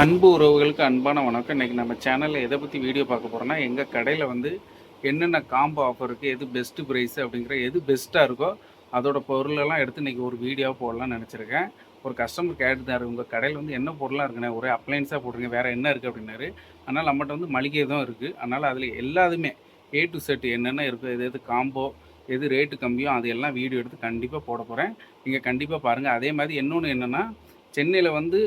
அன்பு உறவுகளுக்கு அன்பான வணக்கம். இன்றைக்கி நம்ம சேனலில் எதை பற்றி வீடியோ பார்க்க போகிறோன்னா எங்கள் கடையில் வந்து என்னென்ன காம்போ ஆஃபர் இருக்குது எது பெஸ்ட்டு ப்ரைஸ் அப்படிங்கிற எது பெஸ்ட்டாக இருக்கோ அதோட பொருளெல்லாம் எடுத்து இன்றைக்கி ஒரு வீடியோ போடலாம்னு நினச்சிருக்கேன். ஒரு கஸ்டமர் கேட்டுதாரு உங்கள் கடையில் வந்து என்ன பொருளாக இருக்குண்ணே? ஒரே அப்ளைன்ஸாக போடுறீங்க வேறு என்ன இருக்குது அப்படின்னாரு. அதனால் நம்மகிட்ட வந்து மளிகை தான் இருக்குது அதனால் அதில் எல்லாதுமே ஏ டு செட் என்னென்ன இருக்குது எது எது காம்போ எது ரேட்டு கம்மியோ அது எல்லாம் வீடியோ எடுத்து கண்டிப்பாக போட போகிறேன் நீங்கள் கண்டிப்பாக பாருங்கள் அதே மாதிரி இன்னொன்று என்னென்னா சென்னையில் வந்து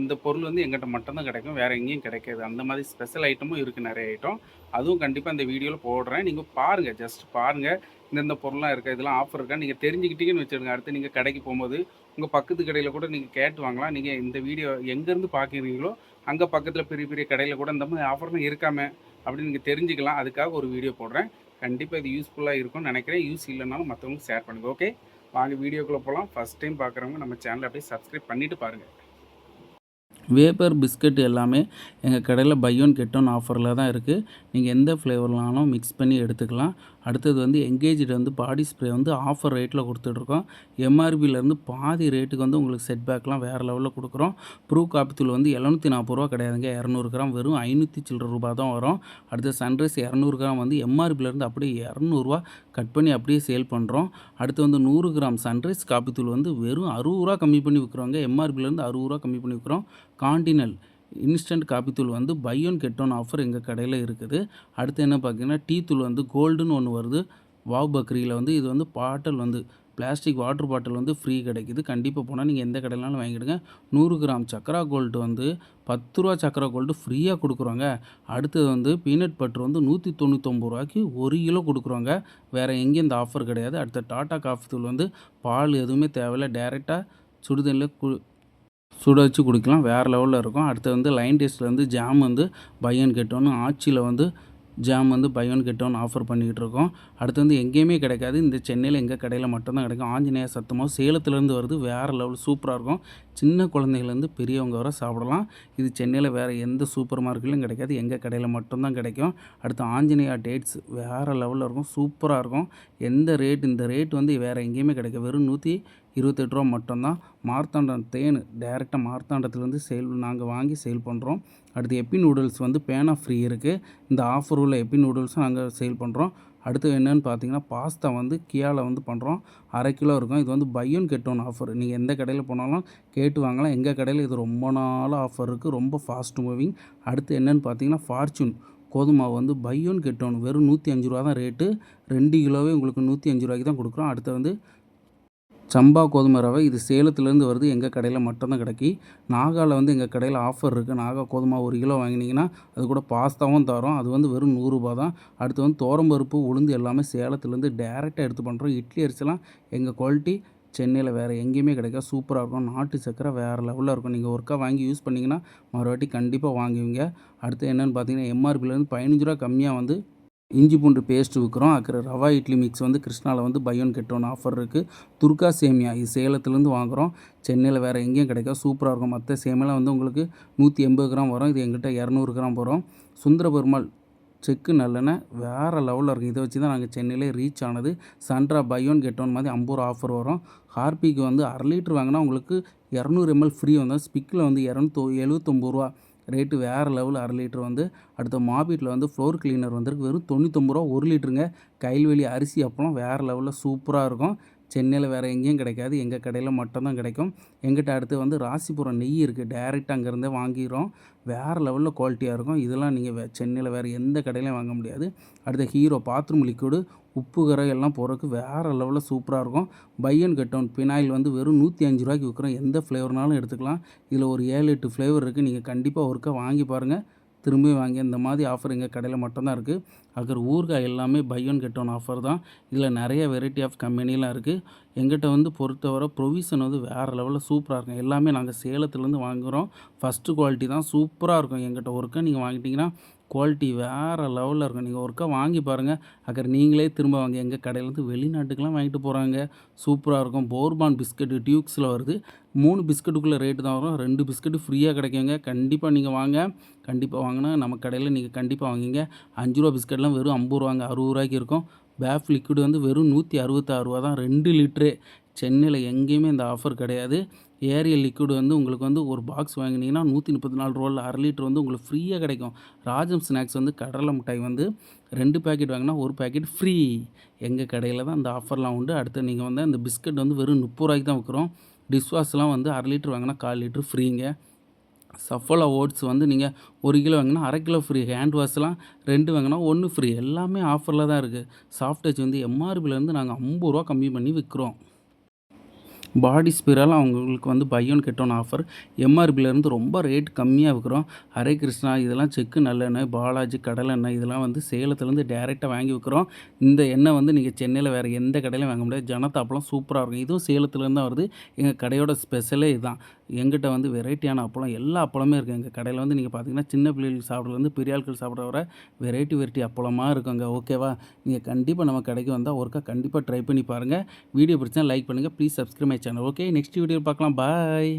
இந்த பொருள் வந்து எங்கிட்ட மட்டும்தான் கிடைக்கும். வேறு எங்கேயும் கிடைக்காது. அந்த மாதிரி ஸ்பெஷல் ஐட்டமும் இருக்குது நிறைய ஐட்டம் அதுவும் கண்டிப்பாக இந்த வீடியோவில் போடுறேன். நீங்கள் பாருங்கள் ஜஸ்ட் பாருங்கள் இந்தந்த பொருள்லாம் இருக்கா இதெல்லாம் ஆஃபர் இருக்கா நீங்கள் தெரிஞ்சுக்கிட்டீங்கன்னு வச்சுருங்க அடுத்து நீங்கள் கடைக்கு போகும்போது உங்கள் பக்கத்து கடையில் கூட நீங்கள் கேட்டு வாங்கலாம். நீங்கள் இந்த வீடியோ எங்கேருந்து பார்க்குறீங்களோ அங்கே பக்கத்தில் பெரிய பெரிய கடையில் கூட இந்த மாதிரி ஆஃபர்லாம் இருக்காமல் அப்படின்னு நீங்கள் தெரிஞ்சுக்கலாம். அதுக்காக ஒரு வீடியோ போடுறேன். கண்டிப்பாக இது யூஸ்ஃபுல்லாக இருக்கும்னு நினைக்கிறேன். யூஸ் இல்லைனாலும் மற்றவங்களுக்கு ஷேர் பண்ணுங்கள் ஓகே வாங்க வீடியோக்குள்ளே போகலாம் ஃபஸ்ட் டைம் பார்க்குறவங்க நம்ம சேனலை அப்படியே சப்ஸ்கிரைப் பண்ணிவிட்டு பாருங்கள் வேப்பர் பிஸ்கட் எல்லாமே எங்கள் கடையில் பை ஒன் கெட் ஒன் ஆஃபரில் தான் இருக்குது நீங்கள் எந்த ஃப்ளேவர்னாலும் மிக்ஸ் பண்ணி எடுத்துக்கலாம். அடுத்தது வந்து எங்கேஜ்டு வந்து பாடி ஸ்ப்ரே வந்து ஆஃபர் ரேட்டில் கொடுத்துட்ருக்கோம். எம்ஆர்பிலேருந்து பாதி ரேட்டுக்கு வந்து உங்களுக்கு செட் பேக்லாம் வேறு லெவலில் கொடுக்குறோம். ப்ரூ காப்பித்தூள் வந்து எழுநூற்றி நாற்பது ரூபா கிடையாதுங்க. இரநூறு கிராம் வெறும் ஐநூற்றி சில்லற ரூபா தான் வரும். அடுத்து சன்ரைஸ் இரநூறு கிராம் வந்து எம்ஆர்பியிலேருந்து அப்படியே இரநூறுவா கட் பண்ணி அப்படியே சேல் பண்ணுறோம் அடுத்து வந்து நூறு கிராம் சன்ரைஸ் காப்பித்தூள் வந்து வெறும் அறுபது ரூபா கம்மி பண்ணி விற்கிறோங்க. எம்ஆர்பிலேருந்து அறுபது ரூபா கம்மி பண்ணி விற்கிறோம். காண்டினல் இன்ஸ்டன்ட் காப்பி தூள் வந்து buy one get one offer எங்கள் கடையில் இருக்குது. அடுத்து என்ன பார்த்தீங்கன்னா டீ தூள் வந்து கோல்டுன்னு ஒன்று வருது. வாவ் பக்ரியில் வந்து இது வந்து பாட்டில் வந்து பிளாஸ்டிக் வாட்டர் பாட்டில் வந்து ஃப்ரீ கிடைக்குது. கண்டிப்பாக போனால் நீங்கள் எந்த கடையினாலும் வாங்கிடுங்க நூறு கிராம் சக்கரா கோல்டு வந்து பத்து ரூபா சக்கரா கோல்டு ஃப்ரீயாக கொடுக்குறோங்க. அடுத்தது வந்து பீனட் பட்டர் வந்து நூற்றி தொண்ணூத்தொம்பது ரூபாய்க்கு ஒரு கிலோ கொடுக்குறோங்க. வேறு எங்கேயும் இந்த ஆஃபர் கிடையாது. அடுத்த டாட்டா காஃபி தூள் வந்து பால் எதுவுமே தேவையில்ல. டேரெக்டாக சுடுதண்ணில் கு சுட வச்சு குடிக்கலாம். வேறு லெவலில் இருக்கும். அடுத்து வந்து லைன் டேஸ்ட்டில் வந்து ஜாம் வந்து பையன் கெட்டோன்னு ஆட்சியில் ஆச்சியில் வந்து ஜாம் வந்து buy one get one offer பண்ணிக்கிட்டு இருக்கோம். அடுத்து வந்து எங்கேயுமே கிடைக்காது. இந்த சென்னையில் எங்கள் கடையில் மட்டும்தான் கிடைக்கும். ஆஞ்சநேய சத்தமாக சேலத்துலேருந்து வருது. வேறு லெவல் சூப்பராக இருக்கும். சின்ன குழந்தைங்கள்லேருந்து பெரியவங்க வர சாப்பிடலாம். இது சென்னையில் வேறு எந்த சூப்பர் மார்க்கெட்லையும் கிடைக்காது. எங்கள் கடையில் மட்டும்தான் கிடைக்கும். அடுத்து ஆஞ்சநேயா டேட்ஸ் வேறு லெவலில் இருக்கும். சூப்பராக இருக்கும். எந்த ரேட் இந்த ரேட் வந்து வேறு எங்கேயுமே கிடைக்கும் வெறும் நூற்றி இருபத்தெட்டு ரூபா மட்டும்தான். மார்த்தாண்டம் தேன் டேரெக்டாக மார்த்தாண்டத்துலேருந்து சேல் நாங்கள் வாங்கி சேல் பண்ணுறோம் அடுத்து எப்பி நூடுல்ஸ் வந்து பேனா ஃப்ரீ இருக்குது இந்த ஆஃபர் உள்ள எப்பி நூடுல்ஸும் நாங்கள் சேல் பண்ணுறோம் அடுத்து என்னென்னு பார்த்தீங்கன்னா பாஸ்தா வந்து கியாவில் வந்து பண்ணுறோம் அரை கிலோ இருக்கும். இது வந்து buy one get one offer நீங்கள் எந்த கடையில் போனாலும் கேட்டு வாங்கலாம். எங்கள் கடையில் இது ரொம்ப நாள் ஆஃபர் இருக்குது ரொம்ப ஃபாஸ்ட் மூவிங் அடுத்து என்னென்னு பார்த்தீங்கன்னா ஃபார்ச்சூன் கோதுமாவு வந்து பை ஒன் கெட் ஒன் வெறும் நூற்றி அஞ்சு ரூபா தான் ரேட்டு ரெண்டு கிலோவே உங்களுக்கு நூற்றி அஞ்சு ரூபாய்க்கு தான் கொடுக்குறோம். அடுத்து வந்து சம்பா கோதுமை ரவை இது சேலத்துலேருந்து வருது. எங்கள் கடையில் மட்டும்தான் கிடைக்கி. நாகாவில் வந்து எங்கள் கடையில் ஆஃபர் இருக்குது நாகா கோதுமை ஒரு கிலோ வாங்கினீங்கன்னா அது கூட பாஸ்தாவும் தரோம். அது வந்து வெறும் நூறுரூபா தான். அடுத்து வந்து தோரம்பருப்பு உளுந்து எல்லாமே சேலத்துலேருந்து டேரெக்டாக எடுத்து பண்ணுறோம் இட்லி அரிசிலாம் எங்கள் குவாலிட்டி சென்னையில் வேறு எங்கேயுமே கிடைக்காது. சூப்பராக இருக்கும். நாட்டு சக்கரை வேறு லெவலில் இருக்கும். நீங்கள் ஒருக்கா வாங்கி யூஸ் பண்ணிங்கன்னா மறுவாட்டி கண்டிப்பாக வாங்குவீங்க. அடுத்து என்னென்னு பார்த்தீங்கன்னா எம்ஆர்பிலேருந்து பதினஞ்சு ரூபா கம்மியாக வந்து இஞ்சி பூண்டு பேஸ்ட் விற்கிறோம் அப்புறம் ரவா இட்லி மிக்ஸ் வந்து கிருஷ்ணாவில் வந்து buy one get one offer இருக்குது துர்கா சேமியா இது சேலத்துலேருந்து வாங்குகிறோம் சென்னையில் வேறு எங்கேயும் கிடைக்காது. சூப்பராக இருக்கும். மற்ற சேமியெல்லாம் வந்து உங்களுக்கு நூற்றி எண்பது கிராம் வரும். இது எங்கிட்ட இரநூறு கிராம் வரும். சுந்தர பெருமாள் செக்கு நல்லெண்ணெய் வேறு லெவலில் இருக்கும் இதை வச்சு தான் நாங்கள் சென்னையிலே ரீச் ஆனது. சன்ட்ரா பை ஒன் கெட் ஒன் மாதிரி ஐம்பது ரூபா ஆஃபர் வரும். ஹார்பிக்கு வந்து அரை லிட்டர் வாங்கினா உங்களுக்கு இரநூறு எம்எல் ஃப்ரீ வந்தால் ஸ்பிக்கில் வந்து இரநூத்தோ எழுபத்தொம்பது ரூபா ரேட்டு வேறு லெவல் அரை லிட்டர் வந்து அடுத்த மாபீட்டில் வந்து ஃப்ளோர் கிளீனர் வந்துருக்கு. வெறும் தொண்ணூத்தொம்பது ரூபா ஒரு லிட்டருங்க. கைல்வெளி அரிசி அப்பளம் வேறு லெவலில் சூப்பராக இருக்கும். சென்னையில் வேறு எங்கேயும் கிடைக்காது. எங்கள் கடையில் மட்டும்தான் கிடைக்கும். எங்கிட்ட அடுத்து வந்து ராசிபுரம் நெய் இருக்குது டேரெக்டாக அங்கேருந்தே வாங்கிடுறோம். வேறு லெவலில் குவாலிட்டியாக இருக்கும். இதெல்லாம் நீங்கள் வே சென்னையில் வேறு எந்த கடையிலையும் வாங்க முடியாது. அடுத்து ஹீரோ பாத்ரூம் லிக்விடு உப்பு கரை எல்லாம் போகிறதுக்கு வேறு லெவலில் சூப்பராக இருக்கும். பை அண்ட் கட் பினாயில் வந்து வெறும் நூற்றி அஞ்சு ரூபாய்க்கு விற்கிறோம் எந்த ஃப்ளேவர்னாலும் எடுத்துக்கலாம். இதில் ஒரு ஏழு எட்டு ஃப்ளேவர் இருக்குது நீங்கள் கண்டிப்பாக ஒருக்கா வாங்கி பாருங்கள் திரும்பி வாங்கி இந்த மாதிரி ஆஃபர் எங்கள் கடையில் மட்டும்தான் இருக்குது அக்கர் ஊறுகாய் எல்லாமே buy one get one offer தான். இதில் நிறைய வெரைட்டி ஆஃப் கம்பெனிலாம் இருக்குது எங்கிட்ட வந்து பொறுத்தவரை ப்ரொவிஷன் வந்து வேறு லெவலில் சூப்பராக இருக்கும். எல்லாமே நாங்கள் சேலத்துலேருந்து வாங்குகிறோம் ஃபஸ்ட்டு குவாலிட்டி தான் சூப்பராக இருக்கும். எங்கிட்ட ஒர்க்கை நீங்கள் வாங்கிட்டிங்கன்னா குவாலிட்டி வேறு லெவலில் இருக்கும். நீங்கள் ஒருக்கா வாங்கி பாருங்கள் அப்புறம் நீங்களே திரும்ப வாங்க. எங்கள் கடையிலேருந்து வெளிநாட்டுக்கெலாம் வாங்கிட்டு போகிறாங்க சூப்பராக இருக்கும். போர்பான் பிஸ்கட்டு டியூக்ஸில் வருது. மூணு பிஸ்கட்டுக்குள்ளே ரேட்டு தான் வரும். ரெண்டு பிஸ்கட்டு ஃப்ரீயாக கிடைக்குங்க. கண்டிப்பாக நீங்கள் வாங்க. கண்டிப்பாக வாங்கினா நம்ம கடையில் நீங்கள் கண்டிப்பாக வாங்கிங்க. அஞ்சு ரூபா பிஸ்கட்லாம் வெறும் ஐம்பது ரூபாங்க. அறுபது ரூபாய்க்கு இருக்கும். பேஃப் லிக்விட் வந்து வெறும் நூற்றி அறுபத்தாறு ரூபா தான். ரெண்டு லிட்ரு சென்னையில் எங்கேயுமே இந்த ஆஃபர் கிடையாது. ஏரியல் லிக்விட் வந்து உங்களுக்கு வந்து ஒரு பாக்ஸ் வாங்கினீங்கன்னா நூற்றி முப்பத்தி நாலு ரூபாயில் அரை லிட்டர் வந்து உங்களுக்கு ஃப்ரீயாக கிடைக்கும். ராஜம் ஸ்நாக்ஸ் வந்து கடலை மிட்டாய் வந்து ரெண்டு பேக்கெட் வாங்கினா ஒரு பேக்கெட் ஃப்ரீ எங்கள் கடையில் தான் அந்த ஆஃபர்லாம் உண்டு. அடுத்து நீங்கள் வந்து அந்த பிஸ்கட் வந்து வெறும் முப்பது ரூபாய்க்கு தான் விற்கிறோம் டிஷ்வாஷ்லாம் வந்து அரை லிட்டர் வாங்கினா கால் லிட்டர் ஃப்ரீங்க சஃபோலா ஓட்ஸ் வந்து நீங்கள் ஒரு கிலோ வாங்கினா அரை கிலோ ஃப்ரீ ஹேண்ட் வாஷ்லாம் ரெண்டு வாங்கினா ஒன்று ஃப்ரீ எல்லாமே ஆஃபரில் தான் இருக்குது சாஃப்ட் டச் வந்து எம்ஆர்பிலேருந்து நாங்கள் ஐம்பது ரூபா கம்மி பண்ணி விற்கிறோம் பாடி ஸ்பிரால் அவங்களுக்கு வந்து buy one get one offer எம்ஆர்பிலேருந்து ரொம்ப ரேட் கம்மியாக விற்கிறோம் ஹரே கிருஷ்ணா இதெல்லாம் செக்கு நல்லெண்ணெய் பாலாஜி கடலெண்ணெய் இதெல்லாம் வந்து சேலத்துலேருந்து டேரெக்டாக வாங்கி விற்கிறோம் இந்த எண்ணெய் வந்து நீங்கள் சென்னையில் வேறு எந்த கடையிலையும் வாங்க முடியாது. ஜனதா அப்பளம் சூப்பராக இருக்கும். இதுவும் சேலத்துலேருந்து தான் வருது. எங்கள் கடையோட ஸ்பெஷலே இதுதான் எங்கிட்ட வந்து வெரைட்டியான அப்பளம் எல்லா அப்பளமே இருக்குது எங்கள் கடையில். வந்து நீங்கள் பார்த்தீங்கன்னா சின்ன பிள்ளைகளுக்கு சாப்பிட்றதுலேருந்து பெரிய ஆட்கள் சாப்பிட்ற வர வெரைட்டி வெரைட்டி அப்பளமாக இருக்குங்க ஓகேவா நீங்கள் கண்டிப்பாக நம்ம கடைக்கு வந்தால் ஒருக்கா கண்டிப்பாக ட்ரை பண்ணி பாருங்கள் வீடியோ பிடிச்சா லைக் பண்ணுங்கள் please subscribe channel okay next video பார்க்கலாம். பாய்